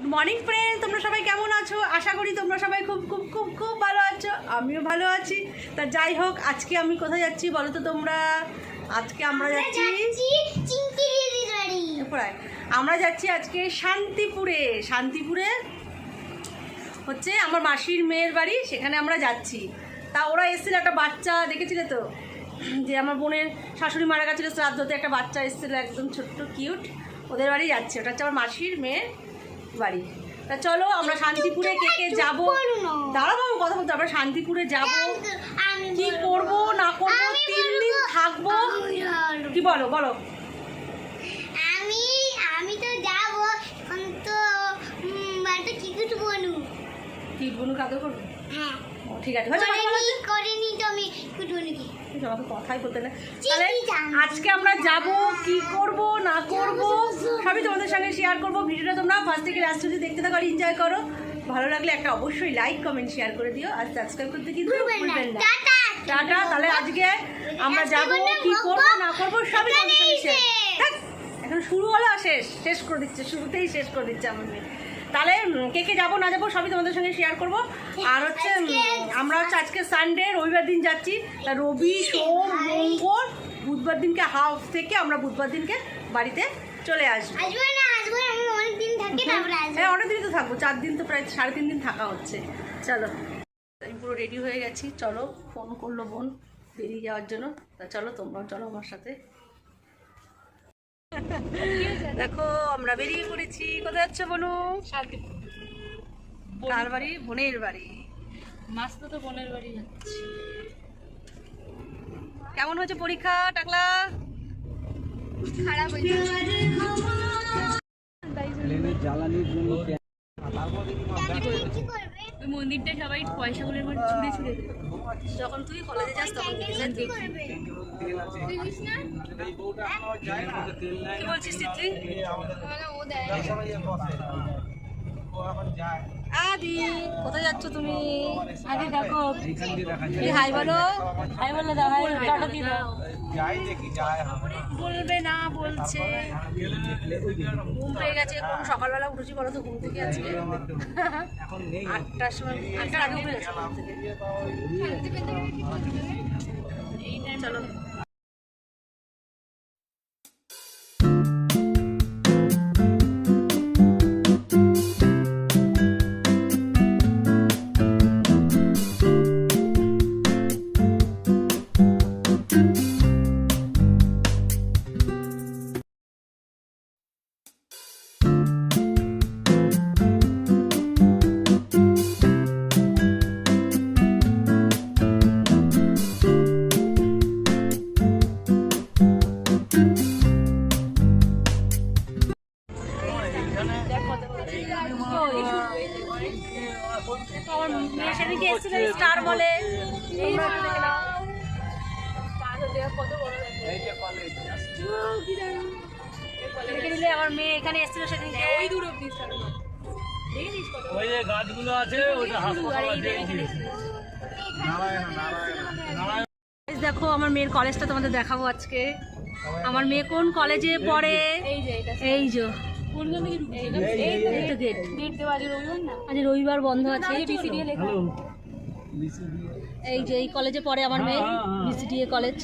Good morning friend তোমরা সবাই কেমন আছো? আশা করি তোমরা সবাই খুব খুব খুব খুব ভালো আছো। আমিও ভালো আছি। তা যাই হোক আজকে আমি কোথায় যাচ্ছি বলো তো তোমরা? আজকে আমরা যাচ্ছি আমরা যাচ্ছি আজকে শান্তিপুরে। শান্তিপুরে হচ্ছে আমার মাসির মেয়ের বাড়ি সেখানে আমরা যাচ্ছি। তা ওরা এসেছিল একটা বাচ্চা দেখেছিলে তো? যে আমার বোনের শাশুড়ি মারা গেছিল শ্রাদ্ধতে একটা বাচ্চা এসেছিল একদম ছোট্ট কিউট ওদের বাড়ি যাচ্ছে। ওটা হচ্ছে আমার মাসির মেয়ের বাড়ি। তা চলো আমরা শান্তিপুরে কে কে যাব? দাঁড়াবো আমি কথা বলতে আমরা শান্তিপুরে যাব। কি করব না করব তিন দিন থাকব? কি বলো বলো। আমি আমি তো যাব এখন তো বাড়িতে কি কিছু বলু বনু করব হ্যাঁ। ঠিক আছে। বলো। করিনি তো আমি কিছু বলু কি আমাকে কথাই বলতে না। তাহলে আজকে আমরা যাব কি করব না করব সবই তোমাদের সঙ্গে শেয়ার করব। ভিডিওটা তোমরা ফার্স্ট থেকে লাস্ট অবধি দেখতে থাকো এনজয় করো। ভালো লাগলে একটা অবশ্যই লাইক কমেন্ট শেয়ার করে দিও আর সাবস্ক্রাইব করতে কিন্তু ভুলবেন না। টাটা তাহলে আজকে আমরা যাব কি করব না করব সবই তোমাদের সঙ্গে শেয়ার এখন শুরু হলো শেষ। শেষ করে দিচ্ছে শুরুতেই শেষ করে দিচ্ছে আমার মেয়ে। তাহলে কে কে যাব না যাব সবই তোমাদের সঙ্গে শেয়ার করব। আর হচ্ছে আমরা হচ্ছে আজকে সানডে রবিবার দিন যাচ্ছি। তা রবি সোম মঙ্গল বুধবার দিনকে হাফ থেকে আমরা বুধবার দিনকে বাড়িতে চলে আসব। আসব হ্যাঁ অনেক দিন তো থাকব চার দিন তো প্রায় সাড়ে তিন দিন থাকা হচ্ছে। চলো। আমি পুরো রেডি হয়ে গেছি চলো ফোন করল বোন বেরিয়ে যাওয়ার জন্য। তা চলো তোমরাও চলো আমার সাথে। দেখো আমরা বেরিয়ে পড়েছি। কোথায় যাচ্ছে বনু? কার বাড়ি? বোনের বাড়ি। তো তো বোনের বাড়ি যাচ্ছি। কেমন হয়েছে পরীক্ষা টাকলা? খারাপ হয়েছে। প্লেনের জ্বালানির জন্য ওই মন্দিরটা সবাই পয়সাগুলোর মধ্যে ছুঁড়ে ছুঁড়ে যখন তুই কলেজে যাস তখন আদি, কোথায় যাচ্ছ তুমি? আগে দেখো। হাই বলো, হাই বলে দাও, হাই বলবে না, বলছে। ঘুম পেয়ে গেছে কোন সকালবেলা উঠেছি, বলো তো, ঘুম থেকে আজকে? আটটার সময়, আটটার আগে উঠে গেছে চলো। ওই যে গাছগুলো আছে ওটা দেখো আমার মেয়ের কলেজটা তোমাদের দেখাবো আজকে। আমার মেয়ে কোন কলেজে পড়ে? এই যে। আজ রবিবার না আজ রবিবার বন্ধ আছে বিসিডিএ এই যে এই কলেজে পড়ে আমার মেয়ে হ্যাঁ, হ্যাঁ, হ্যাঁ। কলেজ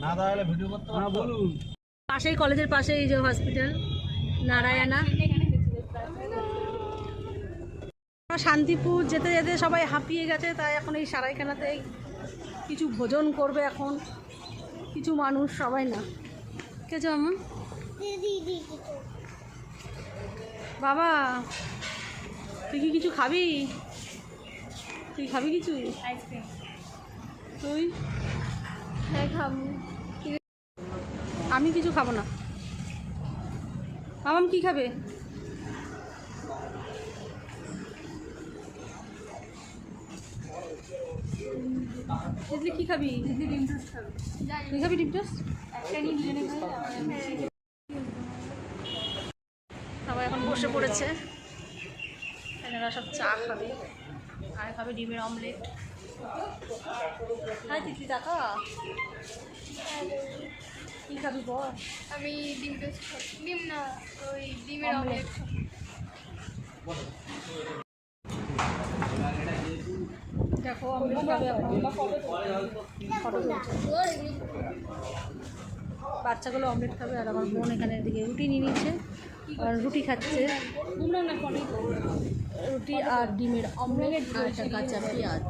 না তাহলে ভিডিও করতে বলুন। পাশেই কলেজের পাশে এই যে হসপিটাল নারায়ণা। শান্তিপুর যেতে যেতে সবাই হাঁপিয়ে গেছে তাই এখন এই সারাইখানাতে কিছু ভোজন করবে এখন। কিছু মানুষ সবাই না। কে আছে মামা? দিদি দিদি বাবা তুই কি কিছু খাবি? তুই খাবি কিছু? তুই? হ্যাঁ খাব। আমি কিছু খাব না। মামাম কি খাবে? দিদি কি খাবি? দিদি ডিম টোস্ট খাবে তুই খাবি ডিপ টোস্ট? একটা নিয়ে দুজনে সবাই এখন বসে পড়েছে। এনারা সব চা খাবে। আর খাবে ডিমের অমলেট। হ্যাঁ তিতলি টাকা কি খাবি বল? আমি ডিম টোস্ট খাব। ডিম না ওই ডিমের অমলেট। দেখো বাচ্চাগুলো অমলেট খাবে আর আমার বোন এখানে এদিকে রুটি নিয়ে নিচ্ছে আর রুটি খাচ্ছে। রুটি আর ডিমের অমলেট আর একটা কাঁচা পেঁয়াজ।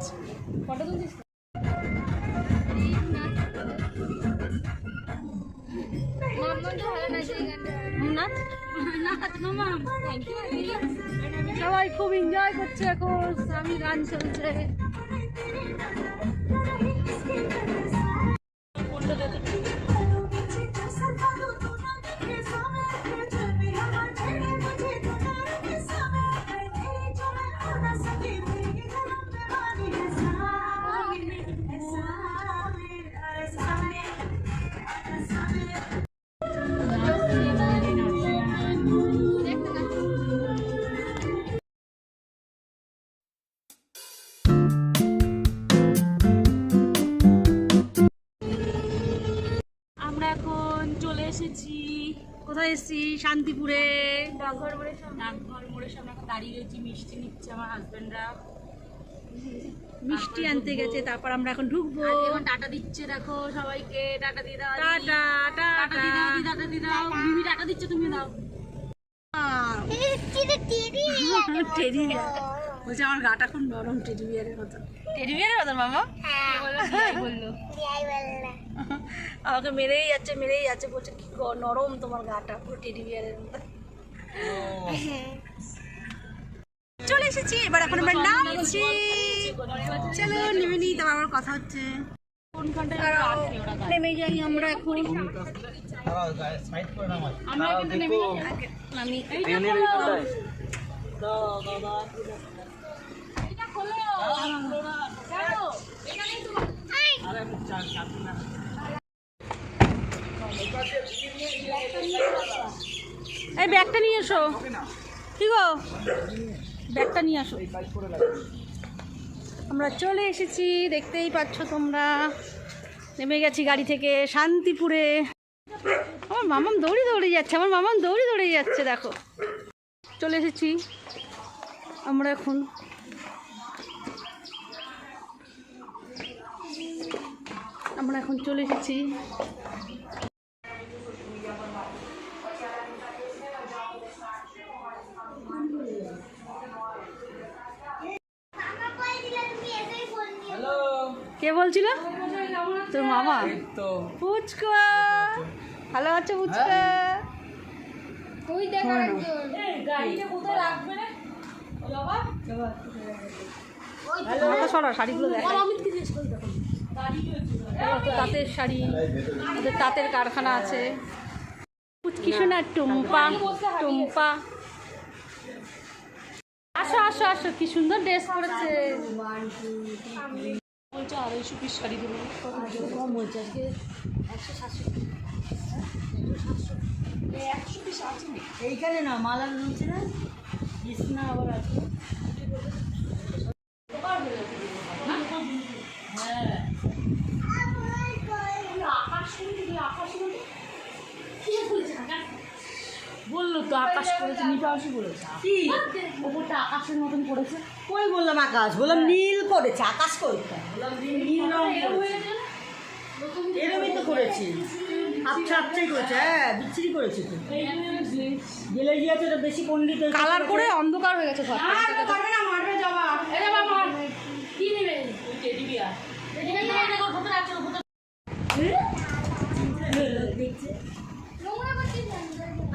সবাই খুব এনজয় করছে এখন। আমি গান চলছে। কোথায় এসছি শান্তিপুরে। ডাকঘর মোড়ের সামনে। ডাকঘর মোড়ের সামনে এখন দাঁড়িয়ে রয়েছি মিষ্টি নিচ্ছে আমার হাজব্যান্ডরা মিষ্টি আনতে গেছে তারপর আমরা এখন ঢুকবো। এখন টাটা দিচ্ছে দেখো সবাইকে টাটা দিয়ে দাও টাটা টাটা দিয়ে দাও টাটা। টাটা দিয়ে দাও। মিমি টাটা দিচ্ছে তুমি দাও। টেডি বলছে আমার গাটা খুব নরম টেডি বিয়ারের মতো টেডি বিয়ারের মতো মামা? বলল? আমাকে মেরেই যাচ্ছে মেরেই যাচ্ছে বলছে কি নরম তোমার গাটা পুরো টেডি বিয়ারের মতো চলে এসেছি এবার এখন আমরা নামছি। চলো নেমে নিই তারপর আমার কথা হচ্ছে। নেমে যাই আমরা এখন। আমরা কিন্তু নেমে আমি এইটা খোলো। এটা খোলো। দেখো, এখানেই তো এই ব্যাগটা নিয়ে এসো। কি গো? ব্যাগটা নিয়ে আসো। আমরা চলে এসেছি, দেখতেই পাচ্ছ তোমরা। নেমে গেছি গাড়ি থেকে শান্তিপুরে। আমার মামাম দৌড়ি দৌড়ে যাচ্ছে, আমার মামাম দৌড়ি দৌড়ে যাচ্ছে, দেখো। চলে এসেছি। আমরা এখন আমরা এখন চলে এসেছি। কে বলছিল? তোর মামা? ফুচকা ভালো আছে ফুচকা গাড়িটা কোথায় রাখবে রে? মাথা সরা শাড়িগুলো দেখা। তাঁতের শাড়ি ওদের তাঁতের কারখানা আছে। পুচকি টুম্পা টুম্পা। আসো আসো আসো, কি সুন্দর ড্রেস পরেছে। বলছে আড়াইশো পিস শাড়ি দেবো এইখানে না, মালা রয়েছে না? কৃষ্ণা আবার আছে। তো আকাশ করেছে বলেছে কি? ওপরটা আকাশের মতন করেছে। কই বললাম আকাশ। বললাম নীল করেছে আকাশ করেছে। বললাম নীল রং করেছে। এরমই তো করেছি। আচ্ছা আচ্ছাই করেছে হ্যাঁ বিচ্ছিরি করেছে তো। গেলে গিয়েছে তো বেশি পণ্ডিত কালার করে অন্ধকার হয়ে গেছে ঘর পারবে না মারবে জবা এরে বাবা কি নেবে? ওই টেডি বিয়ার টেডি বিয়ার দেখো কোথায় রাখছো কোথায়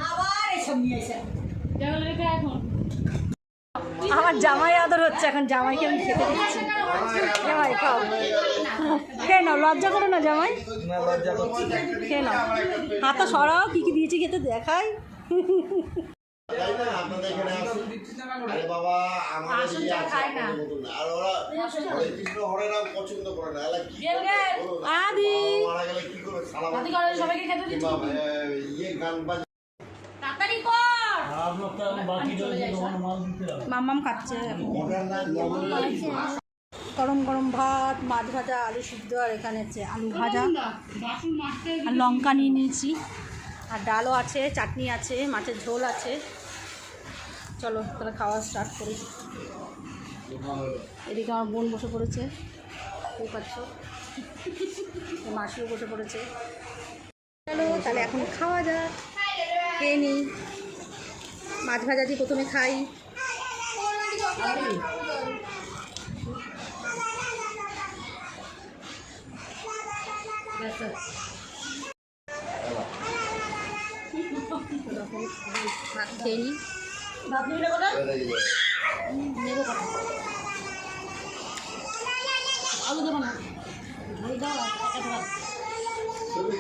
আবার এসব নিয়ে এসে দেখো রেখে এখন আমার জামাই আদর হচ্ছে এখন জামাইকে আমি খেতে দিচ্ছি। জামাই খাও। খেয়ে নাও লজ্জা করো না জামাই। খেয়ে নাও। হাতটা সরাও কি কি দিয়েছি খেতে দেখাই। আদি। সবাইকে খেতে দিচ্ছি কিংবা এ, ইয়ে গান বাজ তাড়াতাড়ি কর মাম্মাম খাচ্ছে। গরম গরম ভাত মাছ ভাজা আলু সিদ্ধ আর এখানে আলু ভাজা। আর লঙ্কা নিয়ে নিয়েছি। আর ডালও আছে চাটনি আছে মাছের ঝোল আছে। চলো তাহলে খাওয়া স্টার্ট করি। এদিকে আমার বোন বসে পড়েছে। বুঝতে পারছ মাসিও বসে পড়েছে। চলো তাহলে এখন খাওয়া যাক। খেয়ে নিই মাছ ভাজাটি প্রথমে খাই। ভাত খেয়ে নিই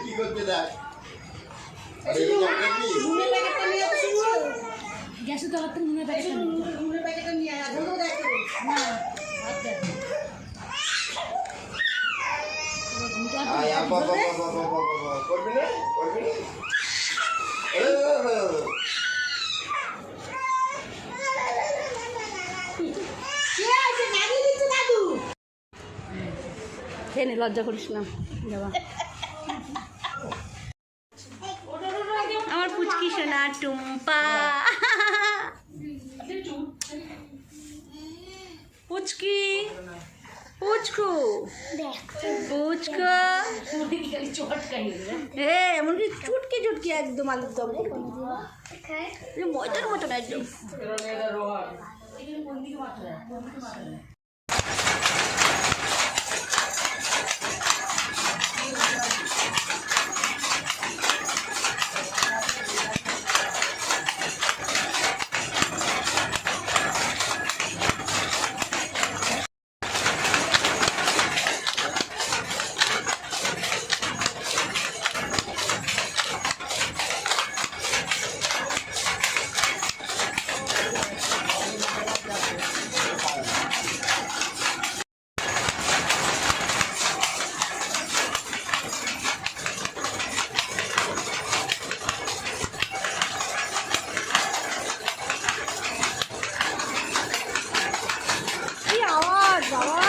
কি করতে দেখ আরে এই জায়গাটা নুনের প্যাকেট নুনের প্যাকেটটা নিয়ে আয় আধা দেখ না করবি? করবি খেয়ে নে লজ্জা করিস না। যাবা। আমার পুচকি সোনা টুম্পা। পুচকি পুচকু পুচকু এ এমনকি চুটকি চুটকি একদম আলুর দম করবি এই মজার মতন একদম কি আওয়াজ বাবা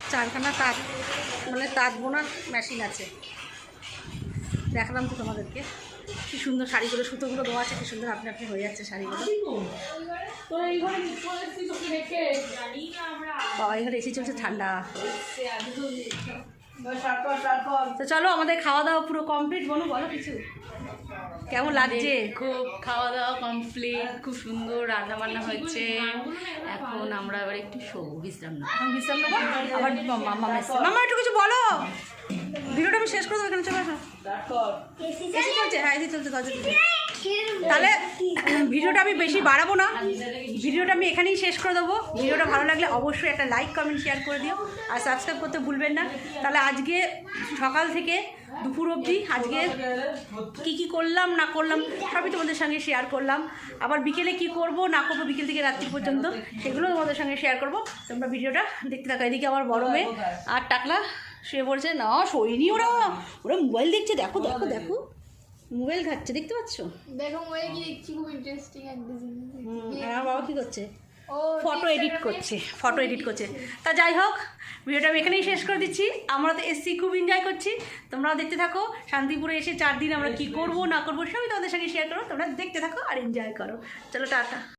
চারখানা তাঁত মানে তাঁত বোনার মেশিন আছে। দেখালাম তো তোমাদেরকে। কী সুন্দর শাড়িগুলো সুতোগুলো দেওয়া আছে কী সুন্দর আপনি আপনি হয়ে যাচ্ছে শাড়িগুলো। বাবা এখানে এসি চলছে ঠান্ডা। তো চলো আমাদের খাওয়া দাওয়া পুরো কমপ্লিট বলো বলো কিছু। কেমন লাগছে? খুব খাওয়া দাওয়া কমপ্লিট খুব সুন্দর রান্না বান্না হয়েছে এখন আমরা এবার একটু শোবো বিশ্রাম না বিশ্রাম নেব? আবার মামা মামা একটু কিছু বলো। ভিডিওটা আমি শেষ করে দেবো এখানে চলে আসো। চলছে? হ্যাঁ এসি চলছে দরজা। তাহলে ভিডিওটা আমি বেশি বাড়াবো না। ভিডিওটা আমি এখানেই শেষ করে দেবো। ভিডিওটা ভালো লাগলে অবশ্যই একটা লাইক কমেন্ট শেয়ার করে দিও। আর সাবস্ক্রাইব করতে ভুলবেন না। তাহলে আজকে সকাল থেকে দুপুর অবধি আজকে কি কি করলাম, না করলাম, সবই তোমাদের সঙ্গে শেয়ার করলাম। আবার বিকেলে কি করব, না করব বিকেল থেকে রাত্রি পর্যন্ত, সেগুলো তোমাদের সঙ্গে শেয়ার করব। তোমরা ভিডিওটা দেখতে থাকো, এদিকে আমার বড় মেয়ে আর টাকলা শুয়ে পড়ছে। না, শোয়নি ওরা। ওরা মোবাইল দেখছে। দেখো দেখো দেখো। মোবাইল ঘাটছে দেখতে পাচ্ছ? দেখো মোবাইল কি দেখছি খুব ইন্টারেস্টিং একটা জিনিস আর আমার বাবা কি করছে? ও ফটো এডিট করছে ফটো এডিট করছে। তা যাই হোক ভিডিওটা আমি এখানেই শেষ করে দিচ্ছি। আমরা তো এসছি খুব এনজয় করছি। তোমরাও দেখতে থাকো। শান্তিপুরে এসে চার দিন আমরা কি করব না করব সবই তোমাদের সঙ্গে শেয়ার করো। তোমরা দেখতে থাকো আর এনজয় করো। চলো টাটা।